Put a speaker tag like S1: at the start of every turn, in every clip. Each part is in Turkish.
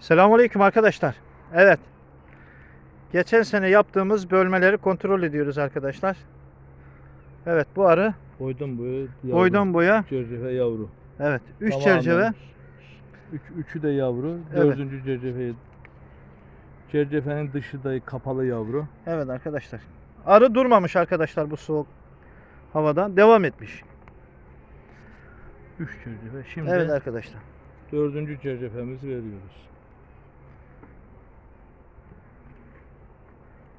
S1: Selamünaleyküm arkadaşlar. Evet. Geçen sene yaptığımız bölmeleri kontrol ediyoruz arkadaşlar. Evet bu arı
S2: Boydan boya yavru.
S1: boydan boya
S2: Cercefe yavru.
S1: evet 3
S2: Tamamen
S1: çerçeve
S2: Üç, üçü de yavru.
S1: Evet.
S2: Dördüncü cercefe. Cercefenin dışı da kapalı yavru.
S1: Evet arkadaşlar. Arı durmamış arkadaşlar bu soğuk havadan devam etmiş.
S2: Üç cercefe. Şimdi
S1: Evet arkadaşlar.
S2: dördüncü cercefemizi veriyoruz.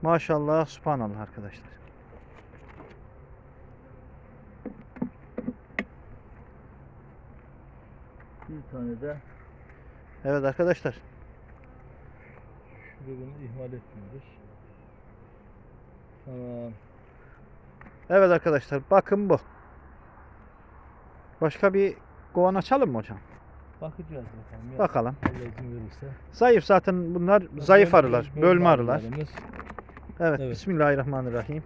S1: Maşallah subhanallah arkadaşlar.
S2: Bir tane de
S1: Evet arkadaşlar.
S2: şurada ihmal etmiyoruz. Tamam.
S1: Evet arkadaşlar bakın bu. Başka bir kovan açalım mı hocam?
S2: Bakacağız bakalım. ya.
S1: Bakalım.
S2: Allah izin verirse.
S1: Zayıf zaten bunlar zayıf arılar. Bölme arılar.
S2: arılarımız.
S1: Evet,
S2: Evet.
S1: Bismillahirrahmanirrahim.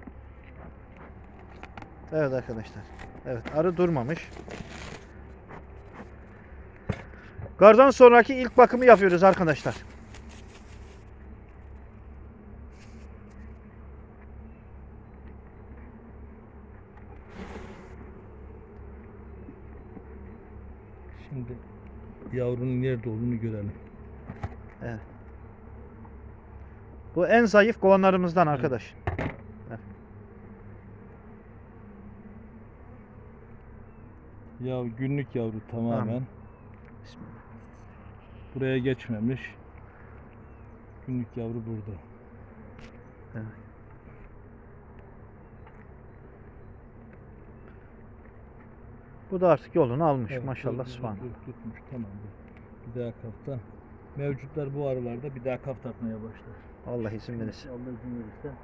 S1: Evet arkadaşlar. Evet arı durmamış. Gardan sonraki ilk bakımı yapıyoruz arkadaşlar.
S2: Şimdi yavrunun nerede olduğunu görelim.
S1: Bu en zayıf kovanlarımızdan
S2: Evet.
S1: arkadaş.
S2: Ya günlük yavru tamamen.
S1: Bismillah.
S2: Buraya geçmemiş. Günlük yavru burada.
S1: Bu da artık yolunu almış.
S2: Evet,
S1: Maşallah
S2: dur, Tutmuş tamam. Bir daha kafta. Mevcutlar bu arılarda bir daha kaft atmaya başlar.
S1: Allah izin verirse.
S2: Allah izin verirse.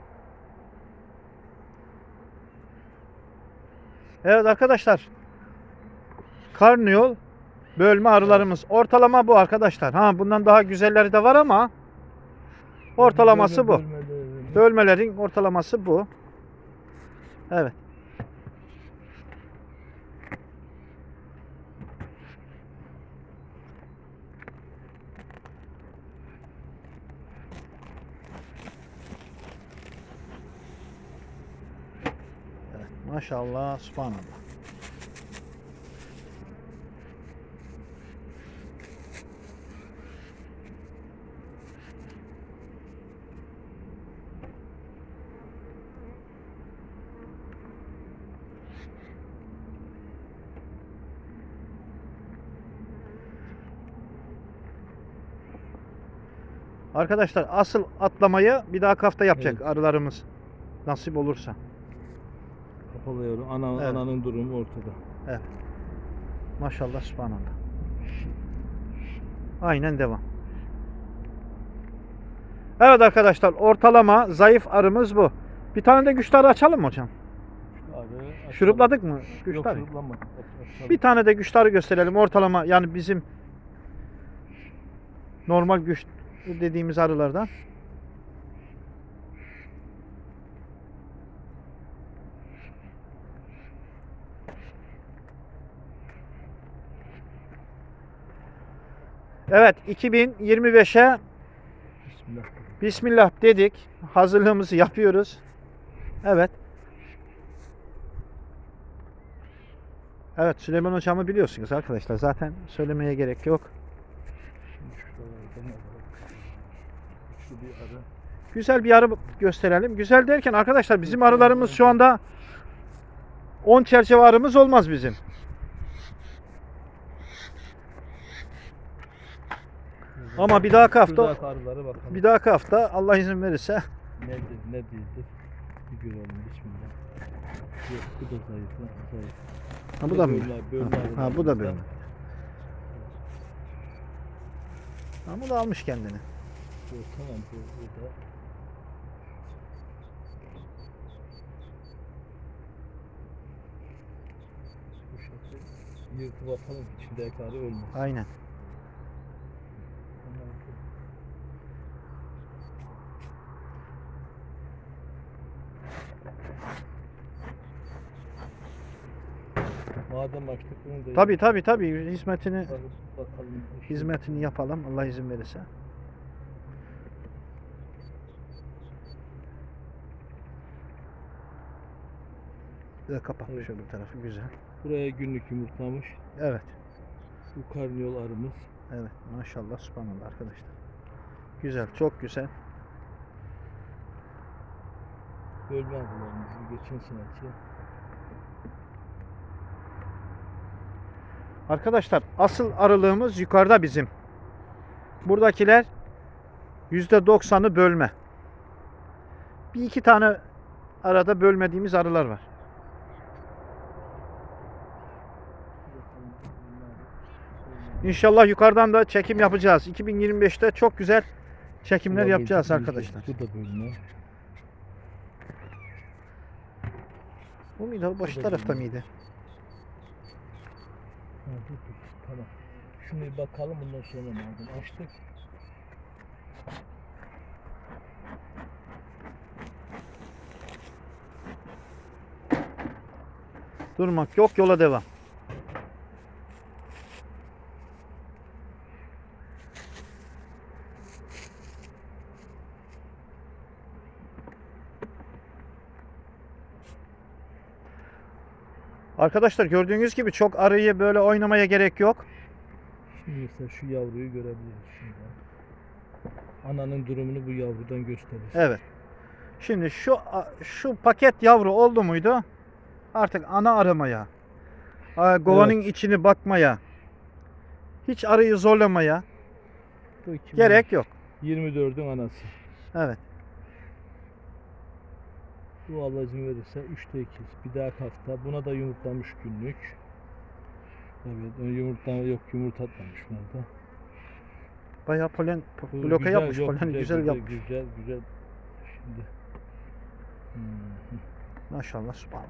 S1: Evet arkadaşlar. Karnıyol bölme arılarımız. Ortalama bu arkadaşlar. Ha bundan daha güzelleri de var ama ortalaması bu.
S2: Bölme- bölmeleri-
S1: Bölmelerin ortalaması bu. Evet. Evet, maşallah, subhanallah. Arkadaşlar asıl atlamayı bir daha hafta yapacak
S2: Evet.
S1: arılarımız. Nasip olursa.
S2: Kapalı yavru. Ana,
S1: Evet.
S2: Ananın durumu ortada.
S1: Maşallah, subhanallah. Aynen devam. Evet arkadaşlar ortalama zayıf arımız bu. Bir tane de güçleri açalım mı hocam?
S2: Arı.
S1: Şurupladık mı?
S2: Yok şuruplamadık. Aç- açalım.
S1: Bir tane de güçleri gösterelim. Ortalama yani bizim normal güç dediğimiz arılardan. Evet 2025'e
S2: Bismillah.
S1: Bismillah dedik. Hazırlığımızı yapıyoruz. Evet. Evet Süleyman Hocam'ı biliyorsunuz arkadaşlar. Zaten söylemeye gerek yok. Güzel bir arı gösterelim. Güzel derken arkadaşlar bizim arılarımız şu anda 10 çerçeve arımız olmaz bizim. Ama bir dahaki hafta-
S2: Şuradaki arılara bakalım.
S1: Bir dahaki hafta Allah izin verirse
S2: Nedir, ne değildir? Bir görelim bismillah. Yok bu da zayıf lan, zayıf.
S1: ha, bu da mı?
S2: Bölme- bölme
S1: Ha, bu da bölme. Ha, bu da almış kendini.
S2: Yok, tamam bu, bu da. Bu şekil yırtıp atalım içindeki arı ölmez.
S1: Aynen.
S2: Tamam. Madem açtık bunu da
S1: Tabi tabi tabi hizmetini
S2: bakalım.
S1: hizmetini yapalım Allah izin verirse. De kapatmış
S2: Evet.
S1: öbür tarafı güzel.
S2: Buraya günlük yumurtlamış.
S1: Evet.
S2: Bu karnıyol arımız.
S1: Evet maşallah subhanallah arkadaşlar. Güzel çok güzel.
S2: Bölme arılarımızı geçen seneki.
S1: Arkadaşlar asıl arılığımız yukarıda bizim. Buradakiler %90'ı bölme. Bir iki tane arada bölmediğimiz arılar var. İnşallah yukarıdan da çekim yapacağız. 2025'te çok güzel çekimler yapacağız arkadaşlar.
S2: Bu da bölme.
S1: Bu muydu? o Baş
S2: Bu da
S1: tarafta mıydı?
S2: Tamam. Şunu bir bakalım bundan sonra madem açtık.
S1: Durmak yok yola devam. Arkadaşlar gördüğünüz gibi çok arıyı böyle oynamaya gerek yok.
S2: Şimdi mesela şu yavruyu görebiliriz şimdi. Ananın durumunu bu yavrudan gösterir.
S1: Evet. Şimdi şu şu paket yavru oldu muydu? Artık ana aramaya, a, kovanın içini bakmaya, hiç arıyı zorlamaya
S2: Bu 2000
S1: gerek yok.
S2: 24'ün anası.
S1: Evet.
S2: Bu Allah izin verirse 3'te 2. Bir dahaki hafta buna da yumurtlamış günlük. Evet yumurta yok yumurta atmamış buna da.
S1: Bayağı polen
S2: Bu
S1: bloke
S2: güzel,
S1: yapmış,
S2: yok,
S1: polen güzel, yapmış.
S2: Güzel güzel. Şimdi. Hı.
S1: Maşallah subhanallah.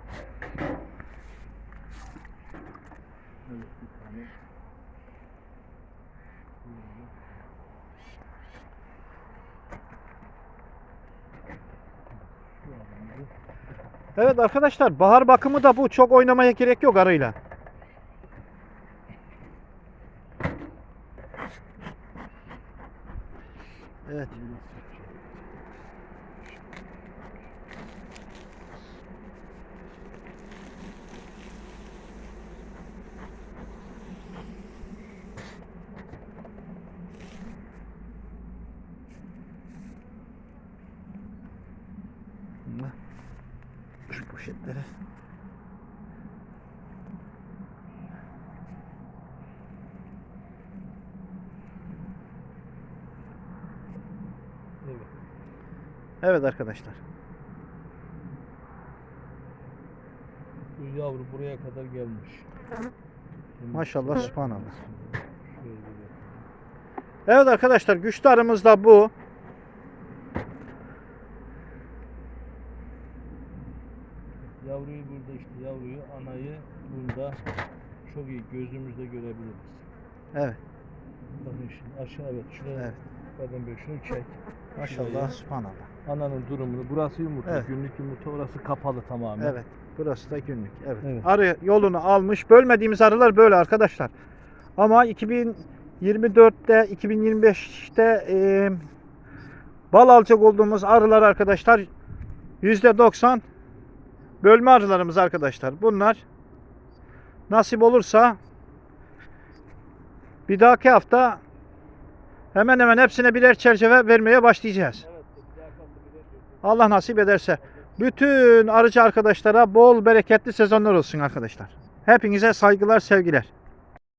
S2: Evet bir tane. Şu alanı.
S1: Evet arkadaşlar bahar bakımı da bu. Çok oynamaya gerek yok arıyla. Evet. Bunlar- Şu poşetleri.
S2: Evet.
S1: Arkadaşlar.
S2: Bu yavru buraya kadar gelmiş.
S1: Maşallah subhanallah. Evet arkadaşlar güçlü arımız da bu.
S2: Yavruyu burada işte yavruyu anayı bunda çok iyi gözümüzde görebiliriz.
S1: Evet.
S2: Bakın şimdi aşağı evet şunu
S1: Evet.
S2: bakın böyle şunu çek.
S1: Maşallah subhanallah.
S2: Ananın durumunu burası yumurta
S1: Evet.
S2: günlük yumurta orası kapalı tamamen.
S1: Evet. Burası da günlük. Evet.
S2: Evet.
S1: Arı yolunu almış. Bölmediğimiz arılar böyle arkadaşlar. Ama 2024'te 2025'te e, bal alacak olduğumuz arılar arkadaşlar %90 bölme arılarımız arkadaşlar. Bunlar nasip olursa bir dahaki hafta hemen hemen hepsine birer çerçeve vermeye başlayacağız. Allah nasip ederse. Bütün arıcı arkadaşlara bol bereketli sezonlar olsun arkadaşlar. Hepinize saygılar, sevgiler.